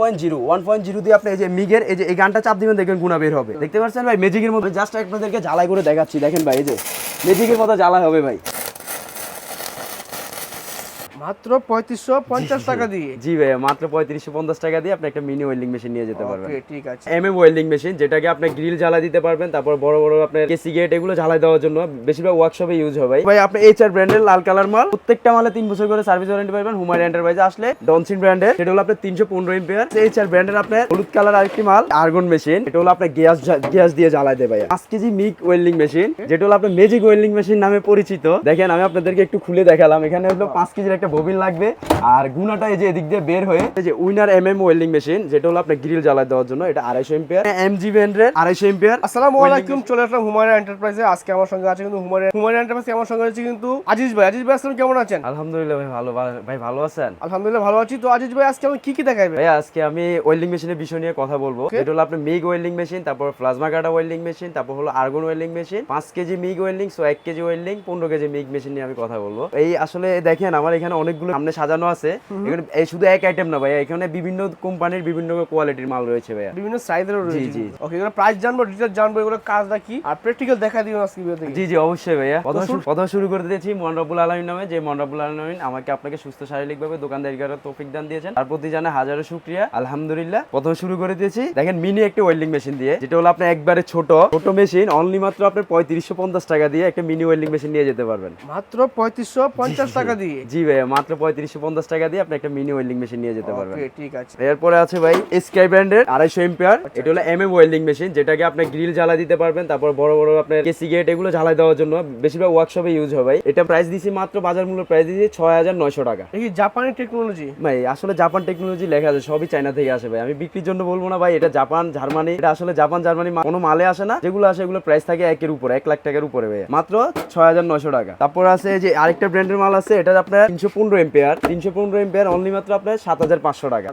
Point zero one point zero আপনি যে যে এই গানটা বের হবে। দেখতে পাচ্ছেন ভাই? মেজিকের মধ্যে জাস্ট আপনাদেরকে জ্বালাই করে দেখাচ্ছি। দেখেন ভাই, এই যে মেজিকের মতো জ্বালা হবে ভাই। মাত্র পঁয়ত্রিশশো পঞ্চাশ টাকা দিয়ে। জি ভাই মাত্র পঁয়ত্রিশশো পঞ্চাশ টাকা দিয়ে আপনি একটা মিনি ওয়েল্ডিং মেশিন নিয়ে যেতে পারবেন। ঠিক আছে। এম এম ওয়েল্ডিং মেশিন যেটাকে আপনি গ্রিল জ্বালা দিতে পারবেন তারপর বড় বড় আপনার কেসি গেট এগুলো জ্বালাই দেওয়ার জন্য বেশিরভাগ ওয়ার্কশপে ইউজ ভাই। আপনি ব্র্যান্ডের লাল কালার মাল প্রত্যেকটা মালে তিন বছর করে সার্ভিস ওয়ারেন্টি পাবেন হুমায়ুন এন্টারপ্রাইজে আসলে। ডনসিন ব্র্যান্ডের সেটা হলো আপনার তিনশো পনেরো এম্পিয়ার এইচ আর ব্র্যান্ডের আপনার হলুদ কালার আরেকটি মাল আর্গন মেশিন এটা হলো আপনার গ্যাস গ্যাস দিয়ে জ্বালাই দেবে ভাই পাঁচ কেজি মিক ওয়েল্ডিং মেশিন যেটা হলো আপনার মেজিক ওয়েল্ডিং মেশিন নামে পরিচিত। দেখেন আমি আপনাদেরকে একটু খুলে দেখালাম। এখানে হলো পাঁচ কেজির একটা ববিন লাগবে। আর গুনাটা এই যে এদিক দিয়ে বের হয়ে এই যে winner M M welding machine যেটা হলো আপনার গ্রিল জ্বালাই দেওয়ার জন্য এটা আড়াইশো এম্পিয়ার। এম জি ব্র্যান্ডের আড়াইশো এম্পিয়ার। আসসালামু আলাইকুম চলে আসলাম হুমায়ুন এন্টারপ্রাইজে। আজকে আমার সঙ্গে আছে কিন্তু হুমায়ুন হুমায়ুন এন্টারপ্রাইজে আমার সঙ্গে আছে কিন্তু আজিজ ভাই। আজিজ ভাই আসসালাম কেমন আছেন? আলহামদুলিল্লাহ ভাই ভালো। ভাই ভালো আছেন? আলহামদুলিল্লাহ ভালো আছি। তো আজিজ ভাই আজকে আমি কি কি দেখাইবে ভাই? আজকে আমি ওয়েল্ডিং মেশিনের বিষয় নিয়ে কথা বলব। এটা হলো আপনার মিগ ওয়েল্ডিং মেশিন তারপর প্লাজমা কাটা ওয়েল্ডিং মেশিন তারপর হলো আর্গন ওয়েল্ডিং মেশিন। পাঁচ কেজি মিগ ওয়েল্ডিং সো এক কেজি ওয়েল্ডিং পনেরো কেজি মিগ মেশিন নিয়ে আমি কথা বলব। এই আসলে দেখেন আমার এখানে অনেকগুলো সামনে সাজানো আছে। এখানে এই শুধু এক আইটেম না ভাই এখানে বিভিন্ন কোম্পানির বিভিন্ন কোয়ালিটির মাল রয়েছে ভাইয়া। বিভিন্ন সাইজেরও রয়েছে। জি, জি। ওকে এগুলো প্রাইস জানব ডিটেলস জানব এগুলো কাজটা কি? আর প্র্যাকটিক্যাল দেখা দিও আজকে ভিডিও থেকে। জি জি অবশ্যই ভাইয়া। কথা শুরু- কথা শুরু করে দিয়েছি মনরাবুল আলমিন নামে যে মনরাবুল আলমিন আমাকে আপনাকে সুস্থ শারীরিকভাবে দোকানদারি করার তৌফিক দান দিয়েছেন। তার প্রতি জানা হাজারো শুক্রিয়া। আলহামদুলিল্লাহ প্রথম শুরু করে দিয়েছি। দেখেন মিনি একটা ওয়েল্ডিং মেশিন দিয়ে যেটা হলো আপনার একবারে ছোট। ছোট মেশিন অনলি মাত্র আপনার পঁয়ত্রিশশো পঞ্চাশ টাকা দিয়ে একটা মিনি ওয়েল্ডিং মেশিন নিয়ে যেতে পারবেন। মাত্র পঁয়ত্রিশশো পঞ্চাশ টাকা দিয়ে? জি ভাইয়া মাত্র পঁয়ত্রিশশো পঞ্চাশ টাকা দিয়ে আপনি একটা মিনি ওয়েল্ডিং মেশিন নিয়ে যেতে পারবেন। ঠিক আছে। এরপরে আছে ভাই স্কাই ব্র্যান্ডের আড়াইশো এম্পিয়ার এটা হলো এম এম ওয়েল্ডিং মেশিন যেটাকে আপনি গ্রিল জ্বালা দিতে পারবেন তারপর বড় বড় আপনার কেসি গেট এগুলো জ্বালাই দেওয়ার জন্য বেশিরভাগ ওয়ার্কশপে ইউজ হবে ভাই। এটা প্রাইস দিছি মাত্র বাজার মূল্য প্রাইস দিয়েছি ছয় হাজার নয়শো টাকা। এই কি জাপানি টেকনোলজি ভাই আসলে জাপান টেকনোলজি লেখা আছে সবই চায়না থেকে আসে ভাই। আমি বিক্রির জন্য বলব না ভাই এটা জাপান জার্মানি এটা আসলে জাপান জার্মানি কোনো মালে আসে না। যেগুলো আসে এগুলো প্রাইস থাকে একের উপরে এক লাখ টাকার উপরে ভাই মাত্র ছয় হাজার নয়শো টাকা। তারপর আছে যে আরেকটা ব্র্যান্ডের মাল আছে এটা আপনার তিনশো পনেরো এম্পিয়ার তিনশো পনেরো এম্পিয়ার অনলি মাত্র আপনার সাত হাজার পাঁচশো টাকা।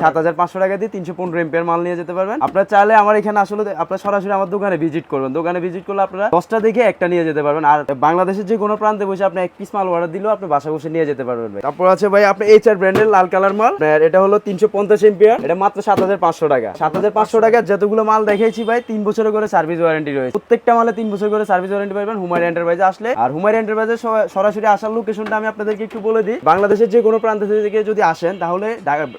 সাত হাজার পাঁচশো টাকা দিয়ে তিনশো পনেরো এম্পিয়ার মাল নিয়ে যেতে পারবেন। আপনার চাইলে আমার এখানে আসলে আপনার সরাসরি আমার দোকানে ভিজিট করবেন। দোকানে ভিজিট করলে আপনারা দশটা দেখে একটা নিয়ে যেতে পারবেন। আর বাংলাদেশের যে কোনো প্রান্তে বসে আপনি এক পিস মাল অর্ডার দিলেও আপনি বাসা বসে নিয়ে যেতে পারবেন ভাই। তারপর আছে ভাই আপনি এইচ আর ব্র্যান্ডের লাল কালার মাল। এটা হলো তিনশো পঞ্চাশ এম্পিয়ার এটা মাত্র সাত হাজার পাঁচশো টাকা। সাত হাজার পাঁচশো টাকা যতগুলো মাল দেখিয়েছি ভাই তিন বছরের করে সার্ভিস ওয়ারেন্টি রয়েছে। প্রত্যেকটা মালে তিন বছর করে সার্ভিস ওয়ারেন্টি পাবেন হুমায়ুন এন্টারপ্রাইজে আসলে। আর হুমায়ুন এন্টারপ্রাইজে সরাসরি আসার লোকেশনটা আমি আপনাদেরকে একটু বলে দিই, বাংলাদেশের যে কোনো প্রান্ত থেকে যদি আসেন, তাহলে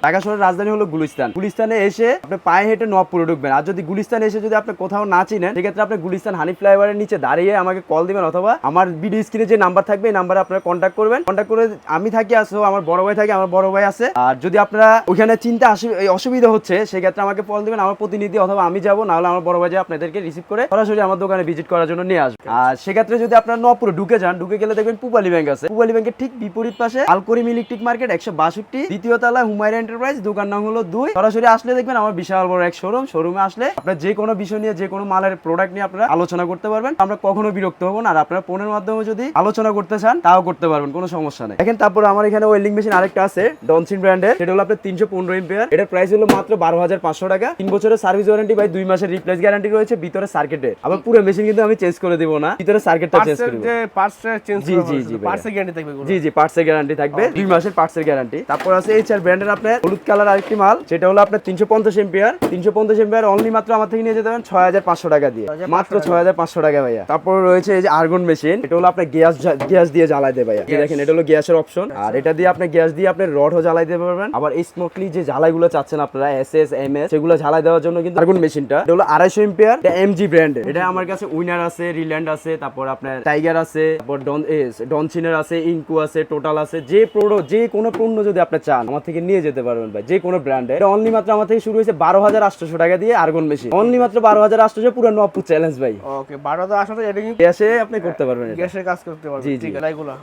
ঢাকা শহরের রাজধানী হলো গুলিস্তান। গুলিস্তানে এসে আপনি পায়ে হেঁটে নবপুরে ঢুকবেন। আর যদি গুলিস্তানে এসে যদি আপনি কোথাও না চিনেন, সেক্ষেত্রে আপনি গুলিস্তান হানি ফ্লাইওভারের নিচে দাঁড়িয়ে আমাকে কল দিবেন অথবা আমার ভিডিও স্ক্রিনে যে নাম্বার থাকবে, এই নাম্বারে আপনারা কন্ট্যাক্ট করবেন। কন্ট্যাক্ট করে আমি থাকি আসো আমার বড় ভাই থাকে, আমার বড় ভাই আছে। আর যদি আপনারা ওখানে চিন্তা অসুবিধা হচ্ছে, সেক্ষেত্রে আমাকে কল দিবেন, আমার প্রতিনিধি অথবা আমি যাব, নাহলে আমার বড় ভাই যে আপনাদেরকে রিসিভ করে সরাসরি আমার দোকানে ভিজিট করার জন্য নিয়ে আসবে। আর সেক্ষেত্রে যদি আপনারা নপুরে ঢুকে যান, ঢুকে গেলে দেখবেন পুবালি ব্যাংক আছে। পুবালি ব্যাংকের ঠিক বিপরীত পাশে আলকরিম ইলেকট্রিক মার্কেট একশো বাষট্টি। দ্বিতীয় তলা হুমায়ুন এন্টারপ্রাইজ দোকান নাম হলো দুই। সরাসরি আসলে দেখবেন আমার বিশাল বড় এক শোরুম শোরুমে আসলে আপনার যে কোনো বিষয় নিয়ে যে কোনো মালের প্রোডাক্ট নিয়ে আপনারা আলোচনা করতে পারবেন। আমরা কখনো বিরক্ত হব না। আর আপনারা ফোনের মাধ্যমে যদি আলোচনা করতে চান তাও করতে পারবেন কোনো সমস্যা নেই। দেখেন তারপর আমার এখানে ওয়েল্ডিং মেশিন আরেকটা আছে ডনসিন ব্র্যান্ডের সেটা হলো আপনার তিনশো পনেরো এম্পিয়ার এটার প্রাইস হলো মাত্র বারো হাজার পাঁচশো টাকা। তিন বছরের সার্ভিস ওয়ারেন্টি ভাই দুই মাসের রিপ্লেস গ্যারান্টি রয়েছে ভিতরে সার্কিটে আবার পুরো মেশিন কিন্তু আমি চেঞ্জ করে দিব না। ভিতরে সার্কিটটা চেঞ্জ করে দিব। জি, জি, জি। পার্টসের গ্যারান্টি থাকবে জি জি পার্টসের গ্যারান্টি থাকবে দুই মাসের পার্টসের গ্যারান্টি তারপর আছে এইচ আর ব্র্যান্ডের আপনার হলুদ কালার আরেকটি মাল সেটা হলো আপনার তিনশো পঞ্চাশ এম্পিয়ার তিনশো পঞ্চাশ এম্পিয়ার অনলি মাত্র আমার থেকে নিয়ে যেতে পারেন ছয় হাজার পাঁচশো টাকা দিয়ে। মাত্র ছয় হাজার পাঁচশো টাকা ভাইয়া। তারপর রয়েছে এই যে আর্গন মেশিন এটা হলো আপনার গ্যাস গ্যাস দিয়ে জ্বালাই দেয় ভাইয়া। দেখেন এটা হলো গ্যাসের অপশন আর এটা দিয়ে আপনি গ্যাস দিয়ে আপনি রডও জ্বালাই দিতে পারবেন। আবার এই স্মোকলি যে জ্বালাইগুলো চাচ্ছেন আপনারা এস এস এম এস সেগুলো জ্বালাই দেওয়ার জন্য কিন্তু আর্গন মেশিনটা এটা হলো আড়াইশো এম্পিয়ার এটা এমজি ব্র্যান্ডের এটা আমার কাছে উইনার আছে রিল্যান্ড আছে তারপর আপনার টাইগার আছে তারপর ডন ডনচিনের আছে ইনকু আছে টোটাল আছে যে প্রোডো যে কোনো পণ্য যদি আপনি চান আমার থেকে নিয়ে যেতে পারবেন ভাই যে কোনো ব্র্যান্ডের এটা অনলি মাত্র আমার থেকে শুরু হয়েছে বারো হাজার আটশোশো টাকা দিয়ে আর্গন মেশিন অনলি মাত্র বারো হাজার আটশোশো পুরো নপুর চ্যালেঞ্জ ভাই। ওকে বারো হাজার এটা কিন্তু গ্যাসে আপনি করতে পারবেন এটা। গ্যাসের কাজ করতে পারবে জি, জি।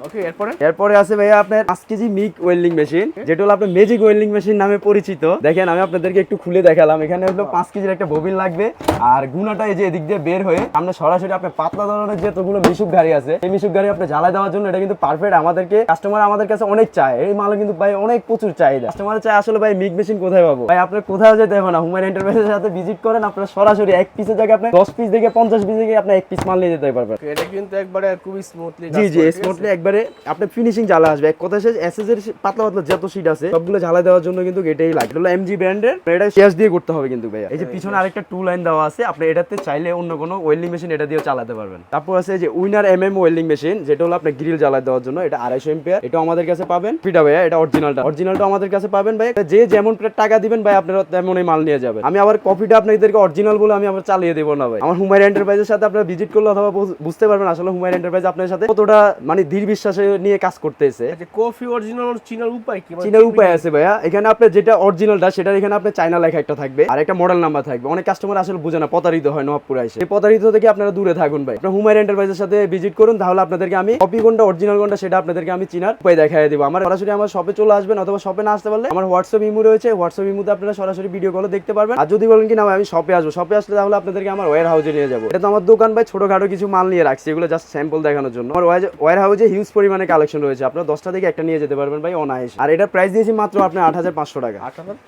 ওকে এরপরে? এরপরে আছে ভাইয়া আপনার পাঁচ কেজি মিক ওয়েল্ডিং মেশিন যেটা হলো আপনার মেজিক ওয়েল্ডিং মেশিন নামে পরিচিত। দেখেন আমি আপনাদেরকে একটু খুলে দেখালাম। এখানে হলো পাঁচ কেজির একটা ববিন লাগবে। আর গুনাটা এই যে এদিক দিয়ে বের হয়ে আমরা সরাসরি আপনার পাতলা ধরনের যে মিশুক গাড়ি আছে এই মিশুক গাড়ি আপনি জ্বালাই দেওয়ার জন্য এটা কিন্তু পারফেক্ট আমাদেরকে কাস্টমার আমাদের কাছে অনেক চাই। এই মাল কিন্তু ভাই অনেক প্রচুর চাহিদা। কাস্টমার চাই আসলে ভাই মিগ মেশিন কোথায় পাবো? ভাই আপনার কোথাও যেতে হবে না। হুমায়ুন এন্টারপ্রাইজের সাথে ভিজিট করেন আপনারা সরাসরি এক পিসের জায়গায় আপনি দশ পিস থেকে পঞ্চাশ পিস থেকে আপনি এক পিস মাল নিয়ে যেতে পারবেন। এটা কিন্তু একবারে খুবই স্মুথলি জি জি স্মুথলি একবারে আপনি ফিনিশিং জ্বালা আসবে। এক কথা শেষ এসএস এর পাতলা পাতলা যত সিট আছে সবগুলো জ্বালা দেওয়ার জন্য কিন্তু এটাই লাগে। হলো এমজি ব্র্যান্ডের এটা শেষ দিয়ে করতে হবে কিন্তু ভাইয়া। এই যে পিছনে আরেকটা টু লাইন দেওয়া আছে আপনি এটাতে চাইলে অন্য কোনো ওয়েল্ডিং মেশিন এটা দিয়ে চালাতে পারবেন। তারপর আছে যে winner M M welding machine যেটা হলো আপনার গ্রিল জ্বালা দেওয়ার জন্য এটা আড়াইশো এম্পিয়ার এটা আমাদের কাছে পাবেন। ফিটা ভাইয়া এটা অরিজিনালটা অরিজিনালটা আমাদের কাছে পাবেন ভাই যে যেমন টাকা দিবেন ভাই আপনারা তেমনই মাল নিয়ে যাবেন। আমি আবার কপিটা আপনাদেরকে অরিজিনাল বলে আমি আবার চালিয়ে দেবো না ভাই। আমার হুমায়ুন এন্টারপ্রাইজের সাথে আপনারা ভিজিট করলে অথবা বুঝতে পারবেন আসলে হুমায়ুন এন্টারপ্রাইজ আপনার সাথে কতটা মানে দৃঢ় বিশ্বাসে নিয়ে কাজ করতেছে। কফি অরিজিনাল চিনার উপায় কি? মানে চীনের উপায় আছে ভাইয়া। এখানে আপনার যেটা অরিজিনালটা সেটা এখানে আপনার চাইনা লেখা একটা থাকবে। আর একটা মডেল নাম্বার থাকবে। অনেক কাস্টমার আসলে বুঝে না প্রতারিত হয় নবাবপুরে এসে। এই প্রতারিত থেকে আপনারা দূরে থাকুন ভাই। আপনার হুমায়ুন এন্টারপ্রাইজের সাথে ভিজিট করুন তাহলে আপনাদেরকে আমি কপি কোনটা অরিজিনাল কোনটা সেটা আপনাদেরকে আমি চিনার উপায় দেখাই দেবো। আমার সরাসরি আমার শপে চলে আসবেন অথবা শপে না আসতে পারলে আমার হোয়াটসঅ্যাপ ইমু রয়েছে। হোয়াটসঅ্যাপ ইমুতে আপনারা সরাসরি ভিডিও কলে দেখতে পারবেন। আর যদি বলেন কি না আমি শপে আসব। শপে আসলে তাহলে আপনাদেরকে আমার ওয়ার হাউসে নিয়ে যাব। এটা তো আমার দোকান ভাই ছোটখাটো কিছু মাল নিয়ে রাখছি। এগুলো জাস্ট স্যাম্পল দেখানোর জন্য। আমার ওয়ার হাউসে হিউজ পরিমাণে কালেকশন রয়েছে। আপনার দশটা থেকে একটা নিয়ে যেতে পারবেন ভাই অনায়াস। আর এটা প্রাইস দিয়েছি মাত্র আপনার আট হাজার পাঁচশো টাকা।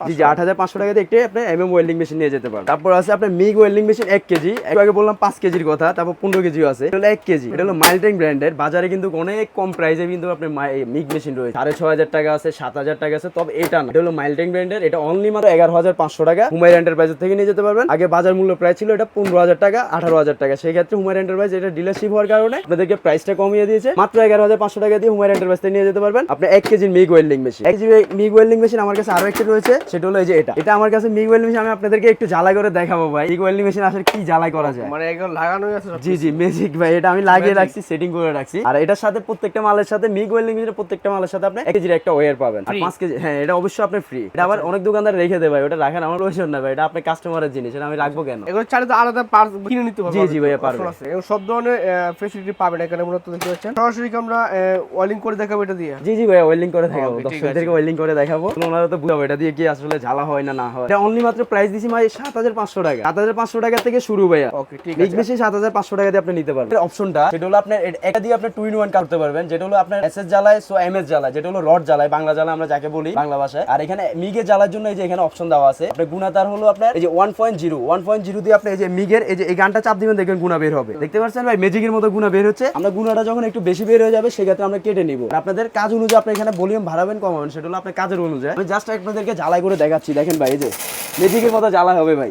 জি জি আট হাজার পাঁচশো টাকা দিয়ে একটি আপনি এম এম ওয়েল্ডিং মেশিন নিয়ে যেতে পারেন। তারপর আছে আপনার মিগ ওয়েল্ডিং মেশিন এক কেজি। একটু আগে বললাম পাঁচ কেজির কথা তারপর পনেরো কেজিও আছে। এটা হলো এক কেজি। এটা হলো মাইলটেং ব্র্যান্ডের বাজারে কিন্তু অনেক কম প্রাইসে কিন্তু আপনার মিগ মেশিন রয়েছে। সাড়ে ছ হাজার টাকা আছে সাত হাজার টাকা আছে তবে এটা না। এটা হলো মাইলটেং ব্র্যান্ডের এটা অনলি মাত্র এগারো হাজার পাঁচশো টাকা। হুমায়ুন এন্টারপ্রাইজের থেকে নিয়ে যেতে পারবেন। আগে বাজার মূল্য প্রাইস ছিল এটা পনেরো হাজার টাকা আঠারো হাজার টাকা। সেই ক্ষেত্রে হুমায়ুন এন্টারপ্রাইজ এটা ডিলারশিপ হওয়ার কারণে আপনাদেরকে প্রাইসটা কমিয়ে দিয়েছে। মাত্র এগারো হাজার পাঁচশো টাকা দিয়ে হুমায়ুন এন্টারপ্রাইজ থেকে নিয়ে যেতে পারবেন। আপনি এক কেজির মিগ ওয়েল্ডিং মেশিন এক কেজি মিগ ওয়েল্ডিং মেশিন আমার কাছে আরও একটা রয়েছে সেটা হলো এই যে এটা। এটা আমার কাছে মিগ ওয়েল্ডিং মেশিন আমি আপনাদেরকে একটু জ্বালা করে দেখাবো ভাই। মিগ ওয়েল্ডিং মেশিন আসলে কি জ্বালা করা যায়? মানে একদম লাগানোই আছে জি জি ম্যাজিক ভাই। এটা আমি লাগিয়ে রাখছি সেটিং করে রাখছি। আর এটার সাথে প্রত্যেকটা মালের সাথে মিগ ওয়েল্ডিং মেশিনের প্রত্যেকটা মালের সাথে আপনি এক কেজির একটা ওয়ার পাবেন। আর পাঁচ কেজি হ্যাঁ এটা অবশ্যই আপনি ফ্রি এটা আবার অনেক দোকানদার রেখে দেয় ভাই ওটা রাখেন আমার প্রয়োজন না ভাই এটা আপনার কাস্টমারের জিনিস এটা আমি রাখব কেন? এগুলো চাইলে তো আলাদা পার্ট কিনে নিতে হবে জি, জি ভাইয়া, পারবে। Option আছে। এবং সব ধরনের ফেসিলিটি পাবেন এখানে মূলত দেখতে পাচ্ছেন। সরাসরি আমরা ওয়ালিং করে দেখাবো এটা দিয়ে? জি জি ভাই ওয়েল্ডিং করে দেখাবো। দর্শকদেরকে ওয়েল্ডিং করে দেখাবো। ওনারা তো বুঝাবো এটা দিয়ে কি আসলে ঝালা হয় না না হয়। এটা অনলি মাত্র প্রাইস দিছি ভাই সাত হাজার পাঁচশো টাকা। সাত হাজার পাঁচশো টাকা থেকে শুরু ভাইয়া। ওকে ঠিক আছে। হাজার পাঁচশো টাকা দিয়ে আপনি নিতে পারবেন। অপশনটা সেটা হলো আপনার এটা দিয়ে আপনি টু ইন ওয়ান করতে পারবেন। যেটা হলো আপনার এস এস জ্বালায় সো এম এস জ্বালায়, যেটা হলো রড জ্বালায়, বাংলা জ্বালা আমরা যাকে বলি বাংলা ভাষায়। আর এখানে মিগের জ্বালার জন্য এই যে এখানে অপশন দেওয়া আছে। আপনার গুণাতার হলো আপনার এই যে one point zero one point zero দিয়ে আপনি এই যে মিগের, এই যে এই গানটা চাপ দিবেন, দেখবেন গুণা বের হবে। দেখতে পাচ্ছেন ভাই? ম্যাজিকের মতো গুণা বের হচ্ছে। আমরা গুণাটা যখন একটু বেশি বের হয়ে যাবে, সেক্ষেত্রে আমরা কেটে নিব। আপনাদের কাজ অনুযায়ী আপনি এখানে ভলিউম বাড়াবেন, কমাবেন, সেটা হলো আপনার কাজের অনুযায়ী। আমি জাস্ট আপনাদেরকে জ্বালাই করে দেখাচ্ছি। দেখেন ভাই, এই যে ম্যাজিকের মতো জ্বালা হবে ভাই।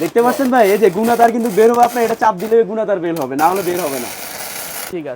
দেখতে পাচ্ছেন ভাই? এই যে গুণাতার কিন্তু বের হবে, আপনার এটা চাপ দিলে গুণাতার বের হবে, না হলে বের হবে না।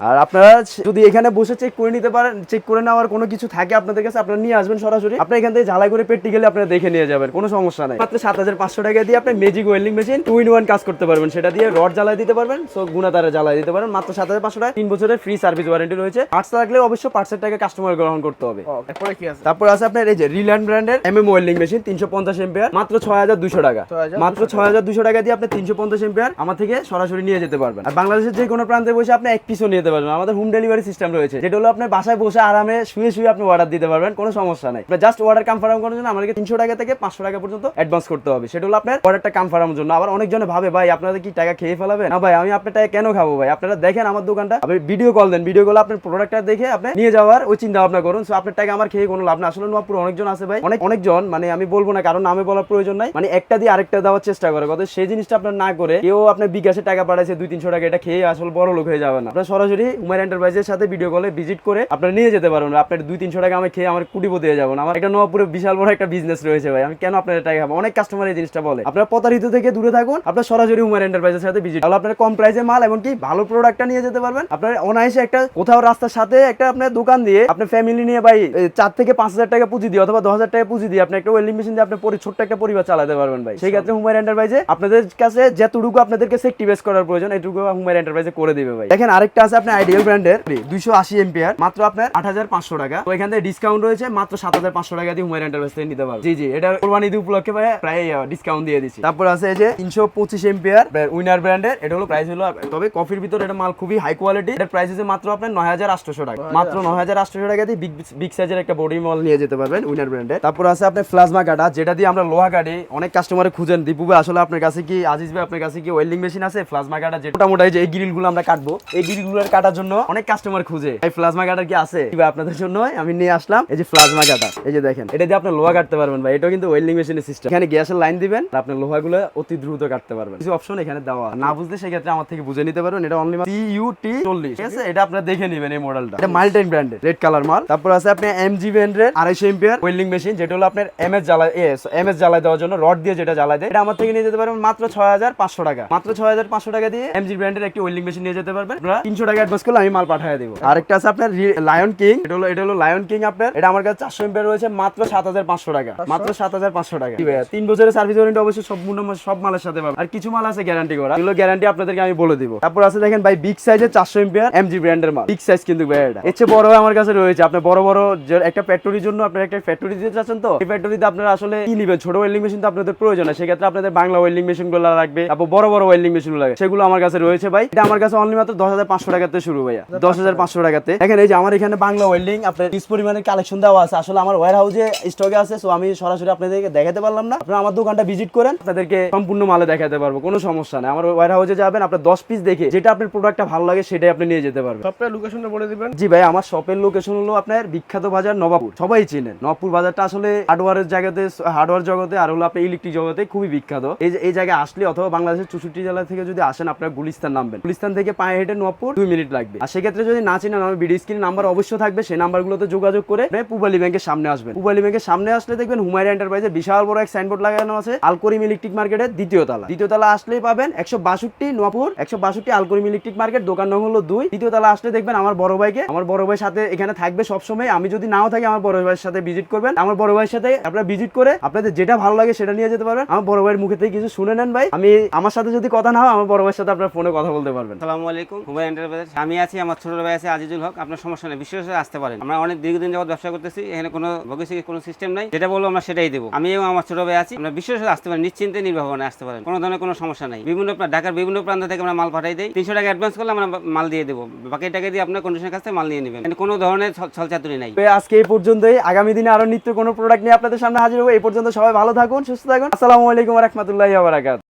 আর আপনারা যদি এখানে বসে চেক করে নিতে পারেন চেক করে নেওয়ার কোনো কিছু থাকে আপনাদের কাছে আপনারা নিয়ে আসবেন সরাসরি। আপনি এখান থেকে ঝালাই করে প্র্যাকটিক্যালি আপনারা দেখে নিয়ে যাবেন কোনো সমস্যা নাই। মাত্র সাত হাজার পাঁচশো টাকা দিয়ে আপনি magic welding machine two in one কাজ করতে পারবেন। সেটা দিয়ে রড জ্বালাই দিতে পারবেন সো গুণা তারা জ্বালাই দিতে পারেন মাত্র সাত হাজার পাঁচশো টাকা তিন বছরের ফ্রি সার্ভিস ওয়ারেন্টি রয়েছে। পার্টস লাগলে অবশ্যই পার্টসের টাকা কাস্টমার গ্রহণ করতে হবে। ও, এরপরে কি আছে? তারপর আছে আপনার এই যে রিল্যান্ড ব্র্যান্ডের এম এম ওয়েল্ডিং মেশিন তিনশো পঞ্চাশ এম্পিয়ার মাত্র ছয় হাজার দুশো টাকা। মাত্র ছয় হাজার দুশো টাকা দিয়ে আপনি তিনশো পঞ্চাশ এম্পিয়ার আমার থেকে সরাসরি নিয়ে যেতে পারবেন। আর বাংলাদেশের যে কোনো প্রান্তে বসে আপনি এক পিসও নিতে পারবেন। আমাদের হোম ডেলিভারি সিস্টেম রয়েছে, যেটা হলো আপনার বাসায় বসে আরামে শুয়ে শুয়ে আপনি অর্ডার দিতে পারবেন, কোনো সমস্যা নাই। জাস্ট অর্ডার কনফার্ম করার জন্য আমাদেরকে তিনশো টাকা থেকে পাঁচশো টাকা পর্যন্ত অ্যাডভান্স করতে হবে। সেটা হলো আপনার অর্ডারটা কনফার্মের জন্য। আবার অনেকজনে ভাবে, ভাই আপনাদের কি টাকা খেয়ে ফেলাবে না ভাই, আমি আপনার টাকা কেন খাব ভাই? আপনারা দেখেন আমার দোকানটা। আপনি ভিডিও কল দেন। ভিডিও কল আপনার প্রোডাক্টটা দেখে আপনি নিয়ে যাওয়ার ওই চিন্তা ভাবনা করুন। সো আপনার টাকা আমার খেয়ে কোনো লাভ না আসলে নোয়াপুর অনেকজন আছে ভাই। অনেক, অনেকজন মানে আমি বলব না, কারণ নামে বলার প্রয়োজন নাই। মানে একটা দিয়ে আরেকটা দেওয়ার চেষ্টা করে কথা। সেই জিনিসটা আপনার না করে কেউ আপনার বিকাশে টাকা পাঠাইছে, দুই, তিনশো টাকা, এটা খেয়ে আসলে বড় লোক হয়ে যাবে না। আপনার সরাসরি উমার এন্টারপ্রাইজের সাথে ভিডিও কলে ভিজিট করে আপনার নিয়ে যেতে পারবেন। আপনার দুই তিনশো টাকা আমি খেয়ে আমার কুটিপো দিয়ে যাব আমার একটা নবাবপুরে বিশাল বড় একটা বিজনেস রয়েছে ভাই। আমি কেন আপনার টাকা খাব? অনেক কাস্টমার এই জিনিসটা বলে। আপনার প্রতারিত থেকে দূরে থাকুন। আপনার সরাসরি উমার এন্টারপ্রাইজের সাথে ভিজিট তাহলে আপনার কম প্রাইসে মাল এমনকি ভালো প্রোডাক্টটা নিয়ে যেতে পারবেন। আপনার অনায়াসে একটা কোথাও রাস্তার সাথে একটা আপনার দোকান দিয়ে আপনার ফ্যামিলি নিয়ে ভাই চার থেকে পাঁচ হাজার টাকা পুঁজি দিয়ে অথবা দশ হাজার টাকা পুঁজি দিয়ে আপনি একটা ওয়েল্ডিং মেশিন দিয়ে আপনার ছোট্ট একটা পরিবার চালাতে পারবেন ভাই। সেই ক্ষেত্রে হুমার এন্টারপ্রাইজে আপনাদের কাছে যতটুকু আপনাদেরকে সেফটি বেস করার প্রয়োজন, এটুকু হুমার এন্টারপ্রাইজে করে দিবে ভাই। দেখেন আরেকটা আছে আপনার আইডিয়াল ব্র্যান্ডের দুইশো আশি এম্পিয়ার মাত্র আপনার আট হাজার পাঁচশো টাকা। তো এখান থেকে ডিসকাউন্ট রয়েছে মাত্র সাত হাজার পাঁচশো টাকা দিয়ে হুমার এন্টারপ্রাইজ থেকে নিতে পারবেন জি জি এটা কোরবানি ঈদ উপলক্ষে প্রায় ডিসকাউন্ট দিয়ে দিচ্ছি। তারপর আছে এই যে তিনশো পঁচিশ এম্পিয়ার উইনার ব্র্যান্ডের এটা হলো প্রাইস হলো তবে কফির ভিতর এটা মাল খুবই হাই কোয়ালিটি এটার প্রাইস আছে মাত্র আপনার নয় হাজার আটশো টাকা। মাত্র নয় হাজার আটশো টাকা দিয়ে বিগ বিগ সাইজের একটা বডি মল নিয়ে যেতে পারবেন উইনার ব্র্যান্ডের তারপর আছে আপনার প্লাজমা কাটা যেটা দিয়ে আমরা লোহা কাটি অনেক কাস্টমারে খুঁজেন দীপু ভাই আসলে আপনার কাছে কি আজিজ ভাই আপনার কাছে কি ওয়েল্ডিং মেশিন আছে? প্লাজমা কাটা যেটা মোটামুটি এই যে এই গ্রিলগুলো আমরা কাটবো এই গ্রিল চুলের কাটার জন্য অনেক কাস্টমার খুঁজে। এই প্লাজমা কাটার কি আছে? ভাই, আপনাদের জন্য আমি নিয়ে আসলাম। এই যে প্লাজমা কাটার এই যে দেখেন, এটা দিয়ে আপনি লোহা কাটতে পারবেন ভাই। এটাও কিন্তু ওয়েল্ডিং মেশিনের সিস্টেম এখানে গ্যাসের লাইন দিবেন, আর আপনি লোহাগুলো অতি দ্রুত কাটতে পারবেন। কিছু অপশন এখানে দেওয়া না বুঝলে সেক্ষেত্রে আমার থেকে বুঝে নিতে পারবেন। এটা অনলি সি ইউ টি চল্লিশ। ঠিক আছে? এটা আপনারা দেখে নেবেন এই মডেলটা এটা মাইল্টেন ব্র্যান্ডের রেড কালার মাল তারপর আছে আপনি এম জি ব্র্যান্ডের আড়াইশো এম্পিয়ার ওয়েল্ডিং মেশিন যেটা হলো আপনার এম এস জ্বালায় এম এস জ্বালায় দেওয়ার জন্য রড দিয়ে যেটা জ্বালায় দেয়, এটা আমার থেকে নিয়ে যেতে পারবেন মাত্র ছয় হাজার পাঁচশো টাকা। মাত্র ছয় হাজার পাঁচশো টাকা দিয়ে এম জি ব্র্যান্ডের একটি ওয়েল্ডিং মেশিন নিয়ে যেতে পারবেন। তিনশো টাকা অ্যাডভান্স করলে আমি মাল পাঠিয়ে দেবো। আরেকটা আছে আপনার লায়ন কিং এটা হলো এটা হলো লায়ন কিং আপনার। এটা আমার কাছে চারশো এম্পিয়ার রয়েছে মাত্র সাত হাজার পাঁচশো টাকা। মাত্র সাত হাজার পাঁচশো টাকা। ভাইয়া তিন বছরের সার্ভিস ওয়ারেন্টি অবশ্যই সম্পূর্ণ সব মালের সাথে পাবেন। আর কিছু মাল আছে গ্যারান্টি করা। এগুলো গ্যারান্টি আপনাদেরকে আমি বলে দিব। তারপর আছে দেখেন ভাই বিগ সাইজের চারশো এম্পিয়ার এমজি ব্র্যান্ডের মাল। বিগ সাইজ কিন্তু ভাই এটা। এর চেয়ে বড় আমার কাছে রয়েছে আপনার বড় বড় একটা ফ্যাক্টরির জন্য আপনার একটা ফ্যাক্টরি দিতে চাচ্ছেন তো এই ফ্যাক্টরিতে আপনারা আসলে কি নিবেন? ছোট ওয়েল্ডিং মেশিন তো আপনাদের প্রয়োজন হয়। সেক্ষেত্রে আপনাদের বাংলা ওয়েল্ডিং মেশিনগুলো লাগবে তারপর বড় বড় ওয়েল্ডিং মেশিন লাগবে। সেগুলো আমার কাছে রয়েছে ভাই। এটা আমার কাছে অনলি মাত্র দশ হাজার পাঁচশো টাকাতে শুরু ভাইয়া। দশ হাজার পাঁচশো টাকাতে। দেখেন এই যে আমার এখানে বাংলা ওয়েল্ডিং আপনার ইস পরিমাণের কালেকশন দেওয়া আছে। আসলে আমার ওয়ার হাউসে স্টকে আছে সো আমি সরাসরি আপনাদেরকে দেখাতে পারলাম না। আপনারা আমার দোকানটা ভিজিট করেন আপনাদেরকে সম্পূর্ণ মালে দেখাতে পারব কোনো সমস্যা নেই। আমার ওয়ার হাউসে যাবেন আপনার দশ পিস দেখে যেটা আপনার প্রোডাক্টটা ভালো লাগে সেটাই আপনি নিয়ে যেতে পারবেন। সবটা লোকেশনটা বলে দিবেন। জি ভাই আমার শপের লোকেশন হলো আপনার বিখ্যাত বাজার নবাবপুর। সবাই চেনেন। নবাবপুর বাজারটা আসলে হার্ডওয়ারের জায়গাতে হার্ডওয়ার জগতে আর হলো আপনার ইলেকট্রিক জগতে খুবই বিখ্যাত। এই যে এই জায়গায় আসলে অথবা বাংলাদেশের চৌষট্টি জেলা থেকে যদি আসেন আপনার গুলিস্তান নামবেন। গুলিস্তান থেকে পায়ে হেঁটে নবাবপুর। দুই মিনিট লাগবে। আর সেক্ষেত্রে যদি না চেনেন, আমার ভিডিও স্ক্রিন নাম্বার অবশ্যই থাকবে, সেই নাম্বারগুলোতে যোগাযোগ করে পুবালি ব্যাংকের সামনে আসবেন। পুবালি ব্যাংকের সামনে আসলে দেখবেন হুমায়রা এন্টারপ্রাইজে বিশাল বড় এক সাইনবোর্ড লাগানো আছে, আলকরিম ইলেকট্রিক মার্কেটের দ্বিতীয় তলা। দ্বিতীয় তলা আসলেই পাবেন একশো বাষট্টি নোয়াপুর, একশো বাষট্টি আলকরিম ইলেকট্রিক মার্কেট, দোকান নং হলো দুই। দ্বিতীয় তলা আসলে দেখবেন আমার বড় ভাইকে, আমার বড় ভাইয়ের সাথে এখানে থাকবে সবসময়। আমি যদি নাও থাকি, আমার বড় ভাইয়ের সাথে ভিজিট করবেন। আমার বড় ভাইয়ের সাথে আপনারা ভিজিট করে আপনাদের যেটা ভালো লাগে সেটা নিয়ে যেতে পারবেন। আমার বড় ভাইয়ের মুখে থেকে কিছু শুনে নেন ভাই। আমি আমার সাথে যদি কথা না হয়, আমার বড় ভাইয়ের সাথে আপনার ফোনে কথা বলতে পারবেন। আসসালামু আলাইকুম, হুমায়ুন এন্টারপ্রাইজ আমি আছি, আমার ছোট ভাই আছে, আজিজুল হক, আপনার সমস্যা নেই বিশেষ আসতে পারেন। আমরা অনেক দীর্ঘদিন যাবত ব্যবসা করতেছি, এখানে কোনো ভবিষ্যৎ কোনো সিস্টেম নাই। যেটা বলব আমরা সেটাই দেবো। আমি এবং আমার ছোট ভাই আছি, আমরা বিশেষ আসতে পারেন, নিশ্চিন্তে নির্ভাবনে আসতে পারেন, কোনো ধরনের কোনো সমস্যা নাই। বিভিন্ন ঢাকার বিভিন্ন প্রান্ত থেকে আমরা মাল পাঠাই দিই। তিনশো টাকা অ্যাডভান্স করলে আমরা মাল দিয়ে দেবো। বাকি টাকা দিয়ে আপনার কন্ডিশনের কাছ মাল নিয়ে নেবেন। কোনো ধরনের ছল- ছলচাতুরি নাই। আজকে এই পর্যন্তই। আগামী দিনে আরও নিত্য কোনো প্রোডাক্ট নিয়ে আপনাদের সামনে হাজির হব। এই পর্যন্ত সবাই ভালো থাকুন, সুস্থ থাকুন। আসসালামু আলাইকুম রহমতুল্লাহ বারাকাত